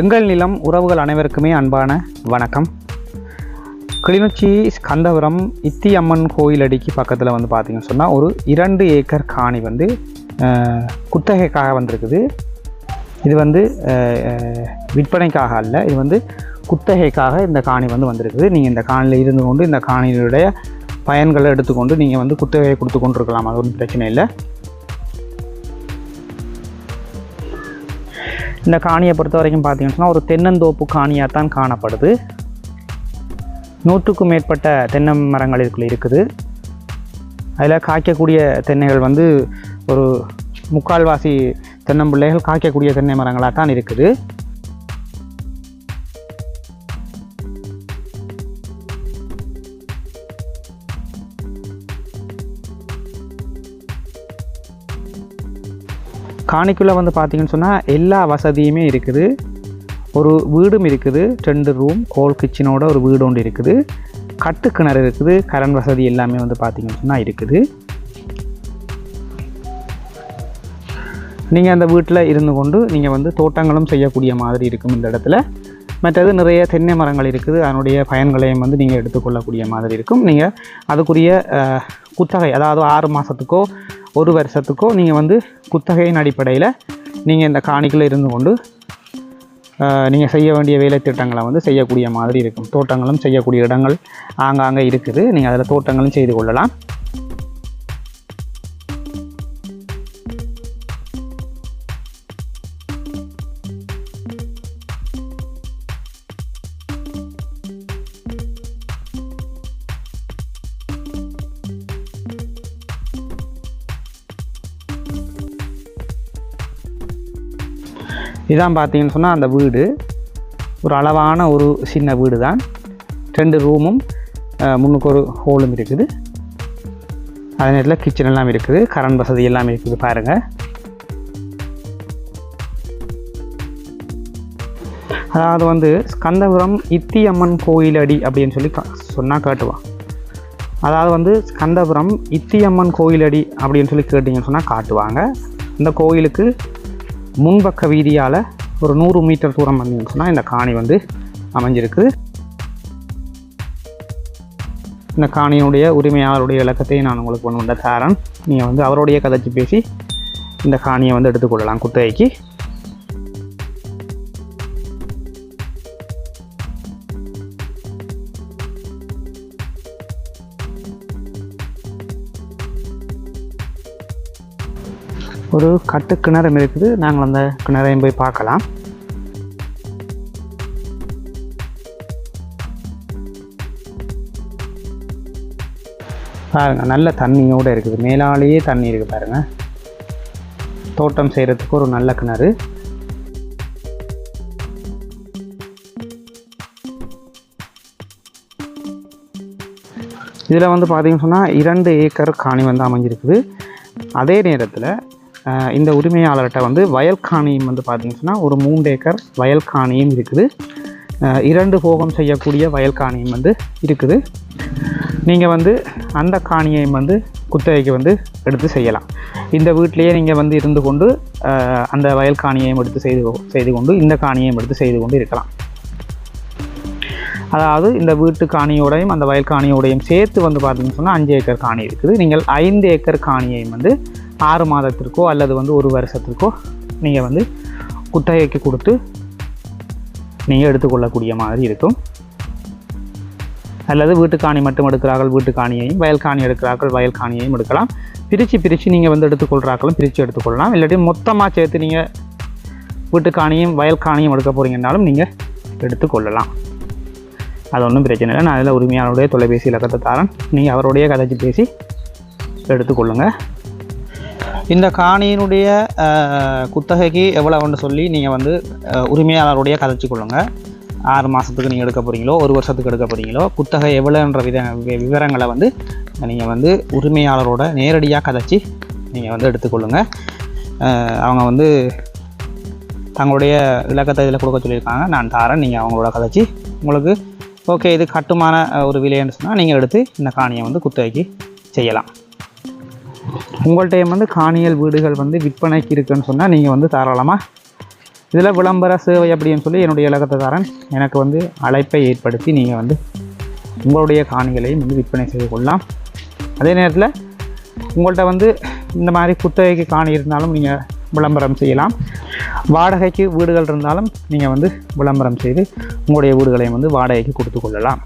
எங்கள் நிலம் உறவுகள் அனைவருக்குமே அன்பான வணக்கம். கிளிநொச்சி ஸ்கந்தபுரம் இத்தி அம்மன் கோயில் அடிக்கு பக்கத்தில் வந்து பார்த்திங்கன்னு சொன்னால் ஒரு இரண்டு ஏக்கர் காணி வந்து குத்தகைக்காக வந்திருக்குது. இது வந்து விற்பனைக்காக அல்ல இது வந்து குத்தகைக்காக இந்த காணி வந்து வந்திருக்குது. நீங்கள் இந்த காணியில் இருந்து கொண்டு இந்த காணியினுடைய பயன்களை எடுத்துக்கொண்டு நீங்கள் வந்து குத்தகையை கொடுத்து கொண்டிருக்கலாம் அது ஒன்றும் பிரச்சனை இல்லை. இந்த காணியை பொறுத்த வரைக்கும் பார்த்தீங்கன்னா ஒரு தென்னந்தோப்பு காணியாக தான் காணப்படுது. நூற்றுக்கும் மேற்பட்ட தென்னை மரங்கள் இதுக்குள்ளே இருக்குது. அதில் காய்க்கக்கூடிய தென்னைகள் வந்து ஒரு முக்கால்வாசி தென்னம்பிள்ளைகள் காய்க்கக்கூடிய தென்னை மரங்களாக தான் இருக்குது. காணிக்குள்ளே வந்து பார்த்தீங்கன்னு சொன்னால் எல்லா வசதியுமே இருக்குது. ஒரு வீடும் இருக்குது. ரெண்டு ரூம் கோல் கிச்சனோட ஒரு வீடு ஒன்று இருக்குது. கட்டு கிணறு இருக்குது. கரண்ட் வசதி எல்லாமே வந்து பார்த்தீங்கன்னு சொன்னால் இருக்குது. நீங்கள் அந்த வீட்டில் இருந்து கொண்டு நீங்கள் வந்து தோட்டங்களும் செய்யக்கூடிய மாதிரி இருக்கும் இந்த இடத்துல. மற்றது நிறைய தென்னை மரங்கள் இருக்குது. அதனுடைய பயன்களையும் வந்து நீங்கள் எடுத்துக்கொள்ளக்கூடிய மாதிரி இருக்கும். நீங்கள் அதுக்குரிய குத்தகை அதாவது ஆறு மாதத்துக்கோ ஒரு வருஷத்துக்கோ நீங்கள் வந்து குத்தகையின் அடிப்படையில் நீங்கள் இந்த காணிக்கில் இருந்து கொண்டு நீங்கள் செய்ய வேண்டிய வேலை திட்டங்களை வந்து செய்யக்கூடிய மாதிரி இருக்கும். தோட்டங்களும் செய்யக்கூடிய இடங்கள் ஆங்காங்கே இருக்குது. நீங்கள் அதில் தோட்டங்களும் செய்து கொள்ளலாம். இதான் பார்த்தீங்கன்னு சொன்னால் அந்த வீடு. ஒரு அளவான ஒரு சின்ன வீடு தான் ரெண்டு ரூமும் முன்னுக்கு ஒரு ஹோலும் இருக்குது. அதே நேரத்தில் கிச்சன் எல்லாம் இருக்குது. கரண்ட் வசதி எல்லாம் இருக்குது பாருங்கள் அதாவது வந்து ஸ்கந்தபுரம் இத்தி அம்மன் அடி அப்படின்னு சொல்லி சொன்னால் காட்டுவான் அதாவது வந்து ஸ்கந்தபுரம் இத்தி அம்மன் அடி அப்படின்னு சொல்லி கேட்டிங்கன்னு சொன்னால் காட்டுவாங்க. இந்த கோயிலுக்கு முன்பக்க வீதியால் ஒரு நூறு மீட்டர் தூரம் வந்தீங்கன்னு சொன்னால் இந்த காணி வந்து அமைஞ்சிருக்கு இந்த காணியினுடைய உரிமையாளருடைய விளக்கத்தை நான் உங்களுக்கு ஒன்று உண்ட தரேன். நீங்கள் வந்து அவருடைய கதைச்சு பேசி இந்த காணியை வந்து எடுத்துக்கொள்ளலாம் குத்தகைக்கு. ஒரு கட்டு கிணறும் இருக்குது. நாங்கள் அந்த கிணறையும் போய் பார்க்கலாம். பாருங்க நல்ல தண்ணியோடு இருக்குது. மேலாலேயே தண்ணி இருக்குது பாருங்கள் தோட்டம் செய்கிறதுக்கு ஒரு நல்ல கிணறு. இதில் வந்து பார்த்தீங்கன்னு சொன்னால் இரண்டு ஏக்கர் காணி வந்து அமைஞ்சிருக்குது. அதே நேரத்தில் இந்த உரிமையாளர்கிட்ட வந்து வயல் காணியும் வந்து பார்த்தீங்கன்னா ஒரு மூன்று ஏக்கர் வயல் காணியும் இருக்குது இரண்டு போகம் செய்யக்கூடிய வயல் காணியும் வந்து இருக்குது. நீங்கள் வந்து அந்த காணியையும் வந்து குத்தகைக்கு வந்து எடுத்து செய்யலாம். இந்த வீட்டிலேயே நீங்கள் வந்து இருந்து கொண்டு அந்த வயல் காணியையும் எடுத்து செய்து கொ- செய்து கொண்டு இந்த காணியையும் எடுத்து செய்து கொண்டு இருக்கலாம். அதாவது இந்த வீட்டு காணியோடையும் அந்த வயல் காணியோடையும் சேர்த்து வந்து பார்த்தீங்கன்னு சொன்னால் அஞ்சு ஏக்கர் காணி இருக்குது. நீங்கள் ஐந்து ஏக்கர் காணியையும் வந்து ஆறு மாதத்திற்கோ அல்லது வந்து ஒரு வருஷத்திற்கோ நீங்கள் வந்து குத்தகைக்கு கொடுத்து நீங்கள் எடுத்துக்கொள்ளக்கூடிய மாதிரி இருக்கும். அல்லது வீட்டுக்காணி மட்டும் எடுக்கிறார்கள் வீட்டுக்காணியையும் வயல்காணி எடுக்கிறார்கள் வயல்காணியையும் எடுக்கலாம். பிரித்து பிரித்து நீங்கள் வந்து எடுத்துக்கொள்கிறார்களும் பிரித்து எடுத்துக்கொள்ளலாம். இல்லாட்டி மொத்தமாக சேர்த்து நீங்கள் வீட்டுக்காணியும் வயல்காணியும் வயல் காணியும் எடுக்க போகிறீங்கன்னாலும் நீங்கள் எடுத்துக்கொள்ளலாம். அது ஒன்றும் பிரச்சனை இல்லை. நான் அதில் உரிமையாளருடைய தொலைபேசி இலக்கத்தை தரேன். நீங்கள் அவருடைய கதைச்சு பேசி எடுத்துக்கொள்ளுங்கள் இந்த காணியினுடைய குத்தகைக்கு எவ்வளோன்னு சொல்லி நீங்கள் வந்து உரிமையாளருடைய கதைச்சு கொள்ளுங்க. ஆறு மாதத்துக்கு நீங்கள் எடுக்க போகிறீங்களோ ஒரு வருஷத்துக்கு எடுக்க போகிறீங்களோ குத்தகை எவ்வளோன்ற வித விவரங்களை வந்து நீங்கள் வந்து உரிமையாளரோட நேரடியாக கதைச்சி நீங்கள் வந்து எடுத்துக்கொள்ளுங்க அவங்க வந்து தங்களுடைய விளக்கத்தை இதில் கொடுக்க சொல்லியிருக்காங்க. நான் தாரேன். நீங்கள் அவங்களோட கதைச்சி உங்களுக்கு ஓகே இது கட்டுமான ஒரு விலைன்னு சொன்னால் நீங்கள் எடுத்து இந்த காணியை வந்து குத்தகைக்கு செய்யலாம். உங்கள்கிட்ட வந்து காணியல் வீடுகள் வந்து விற்பனைக்கு இருக்குன்னு சொன்னால் நீங்கள் வந்து தாராளமாக இதில் விளம்பர சேவை அப்படின்னு சொல்லி என்னுடைய இலக்கத்துக்காரன் எனக்கு வந்து அழைப்பை ஏற்படுத்தி நீங்கள் வந்து உங்களுடைய காணிகளையும் வந்து விற்பனை செய்து கொள்ளலாம். அதே நேரத்தில் உங்கள்கிட்ட வந்து இந்த மாதிரி குத்தகைக்கு காணி இருந்தாலும் நீங்கள் விளம்பரம் செய்யலாம். வாடகைக்கு வீடுகள் இருந்தாலும் நீங்கள் வந்து விளம்பரம் செய்து உங்களுடைய வீடுகளையும் வந்து வாடகைக்கு கொடுத்து கொள்ளலாம்.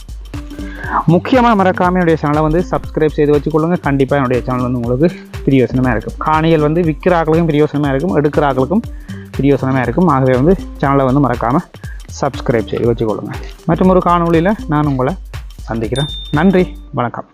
முக்கியமாக மறக்காம என்னுடைய சேனலை வந்து சப்ஸ்கிரைப் செய்து வச்சுக்கொள்ளுங்க. கண்டிப்பாக என்னுடைய சேனல் வந்து உங்களுக்கு பிரியோசனமாக இருக்கும். காணிகள் வந்து விற்கிறாக்களுக்கும் பிரியோசனமாக இருக்கும். எடுக்கிறார்களுக்கும் பிரியோசனமாக இருக்கும். ஆகவே வந்து சேனலை வந்து மறக்காமல் சப்ஸ்கிரைப் செய்து வச்சுக்கொள்ளுங்க. மற்றும் ஒரு காணொளியில் நான் உங்களை சந்திக்கிறேன். நன்றி. வணக்கம்.